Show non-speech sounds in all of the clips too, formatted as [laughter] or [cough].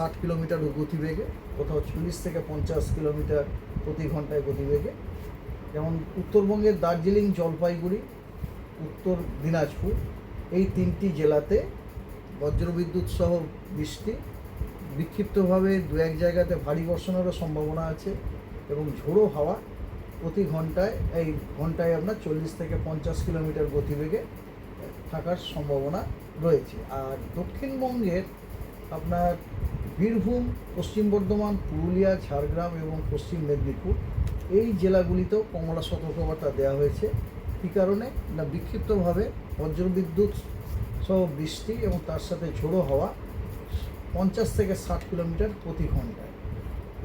ষাট কিলোমিটার গতিবেগে, কোথাও চল্লিশ থেকে পঞ্চাশ কিলোমিটার প্রতি ঘন্টায় গতিবেগে। যেমন উত্তরবঙ্গের দার্জিলিং জলপাইগুড়ি, উত্তর দিনাজপুর, এই তিনটি জেলাতে বজ্রবিদ্যুৎ সহ বৃষ্টি, বিক্ষিপ্তভাবে দু এক জায়গাতে ভারী বর্ষণেরও সম্ভাবনা আছে এবং ঝোড়ো হাওয়া প্রতি ঘন্টায়, এই ঘন্টায় আপনার চল্লিশ থেকে পঞ্চাশ কিলোমিটার গতিবেগে থাকার সম্ভাবনা রয়েছে। আর দক্ষিণবঙ্গের আপনার বীরভূম, পশ্চিম বর্ধমান, পুরুলিয়া, ঝাড়গ্রাম এবং পশ্চিম মেদিনীপুর। এই জেলাগুলিতেও কমলা সতর্কবার্তা দেওয়া হয়েছে। কী কারণে? না, বিক্ষিপ্তভাবে বজ্রবিদ্যুৎ সহ বৃষ্টি এবং তার সাথে ঝোড়ো হওয়া পঞ্চাশ থেকে ষাট কিলোমিটার প্রতি ঘন্টায়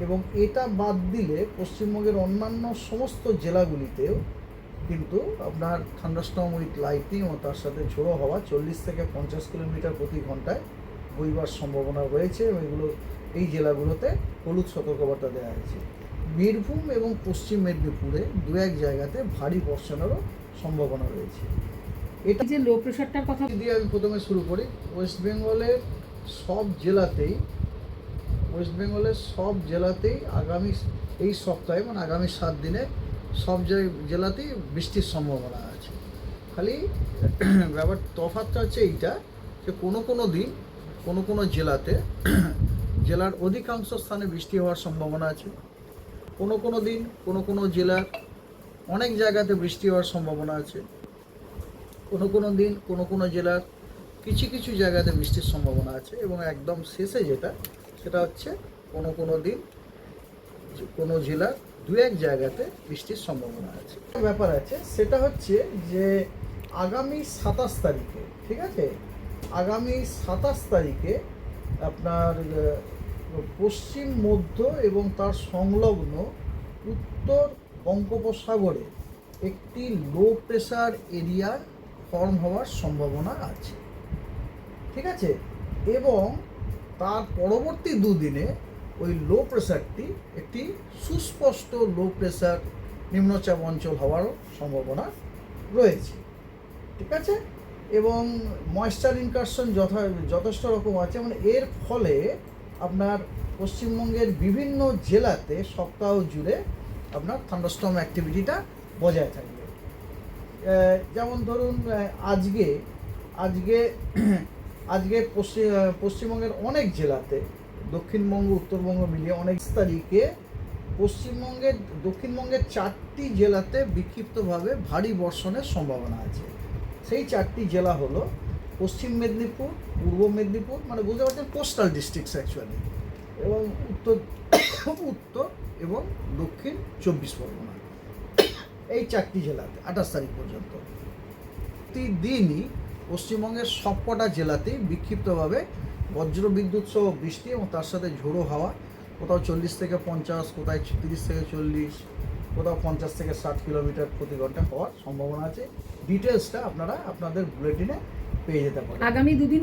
এবং এটা বাদ দিলে পশ্চিমবঙ্গের অন্যান্য সমস্ত জেলাগুলিতেও কিন্তু আপনার থান্ডারস্টর্ম উইথ লাইটিং ও তার সাথে ঝোড়ো হওয়া চল্লিশ থেকে পঞ্চাশ কিলোমিটার প্রতি ঘন্টায় বইবার সম্ভাবনা রয়েছে এবং এগুলো এই জেলাগুলোতে হলুদ সতর্কবার্তা দেওয়া হয়েছে। বীরভূম এবং পশ্চিম মেদিনীপুরে দু এক জায়গাতে ভারী বর্ষণেরও সম্ভাবনা রয়েছে। এটা যে লো প্রেশারটার কথা দিয়ে আমি প্রথমে শুরু করি ওয়েস্ট বেঙ্গলের সব জেলাতেই ওয়েস্ট বেঙ্গলের সব জেলাতেই আগামী এই সপ্তাহে মানে আগামী সাত দিনে সব জেলাতেই বৃষ্টির সম্ভাবনা আছে। খালি ব্যাপার তফাৎটা হচ্ছে এইটা যে কোনো কোনো দিন কোনো কোনো জেলাতে [clears throat] জেলার অধিকাংশ স্থানে বৃষ্টি হওয়ার সম্ভাবনা আছে। কোনো কোনো দিন কোনো কোনো জেলার অনেক জায়গাতে বৃষ্টি হওয়ার সম্ভাবনা আছে। কোনো কোনো দিন কোনো কোনো জেলার কিছু কিছু জায়গাতে বৃষ্টির সম্ভাবনা আছে এবং একদম শেষে যেটা, সেটা হচ্ছে কোনো কোনো দিন কোনো জেলার দু এক জায়গাতে বৃষ্টির সম্ভাবনা আছে। ব্যাপার আছে, সেটা হচ্ছে যে আগামী সাতাশ তারিখে, ঠিক আছে? আগামী সাতাশ তারিখে আপনার পশ্চিম, মধ্য এবং তার সংলগ্ন উত্তর বঙ্গোপসাগরে একটি লো প্রেশার এরিয়ার ফর্ম হওয়ার সম্ভাবনা আছে। ঠিক আছে? এবং তার পরবর্তী দুদিনে ওই লো প্রেশারটি একটি সুস্পষ্ট লো প্রেশার নিম্নচাপ অঞ্চল হওয়ারও সম্ভাবনা রয়েছে। ঠিক আছে? এবং ময়েশ্চার ইনকারশন যথা, যথেষ্ট রকম আছে। মানে এর ফলে আপনার পশ্চিমবঙ্গের বিভিন্ন জেলাতে সপ্তাহ জুড়ে আপনার থান্ডারস্টর্ম অ্যাক্টিভিটিটা বজায় থাকবে। যেমন ধরুন আজকে আজকে আজকে পশ্চিম পশ্চিমবঙ্গের অনেক জেলাতে, দক্ষিণবঙ্গ, উত্তরবঙ্গ মিলিয়ে অনেক তারিখে পশ্চিমবঙ্গের, দক্ষিণবঙ্গের চারটি জেলাতে বিক্ষিপ্তভাবে ভারী বর্ষণের সম্ভাবনা আছে। সেই চারটি জেলা হলো পশ্চিম মেদিনীপুর, পূর্ব মেদিনীপুর মানে বুঝতে পারছেন কোস্টাল ডিস্ট্রিক্টস অ্যাকচুয়ালি এবং উত্তর উত্তর এবং দক্ষিণ চব্বিশ পরগনা। এই চারটি জেলাতে, আঠাশ তারিখ পর্যন্ত। প্রতিদিনই পশ্চিমবঙ্গের সবকটা জেলাতেই বিক্ষিপ্তভাবে বজ্রবিদ্যুৎ সহ বৃষ্টি এবং তার সাথে ঝোড়ো হাওয়া, কোথাও চল্লিশ থেকে পঞ্চাশ, কোথায় তিরিশ থেকে চল্লিশ কোথাও পঞ্চাশ থেকে ষাট কিলোমিটার প্রতি ঘণ্টা হওয়ার সম্ভাবনা আছে। ডিটেলসটা আপনারা আপনাদের বুলেটিনে পেয়ে যেতে পারেন। আগামী দুদিন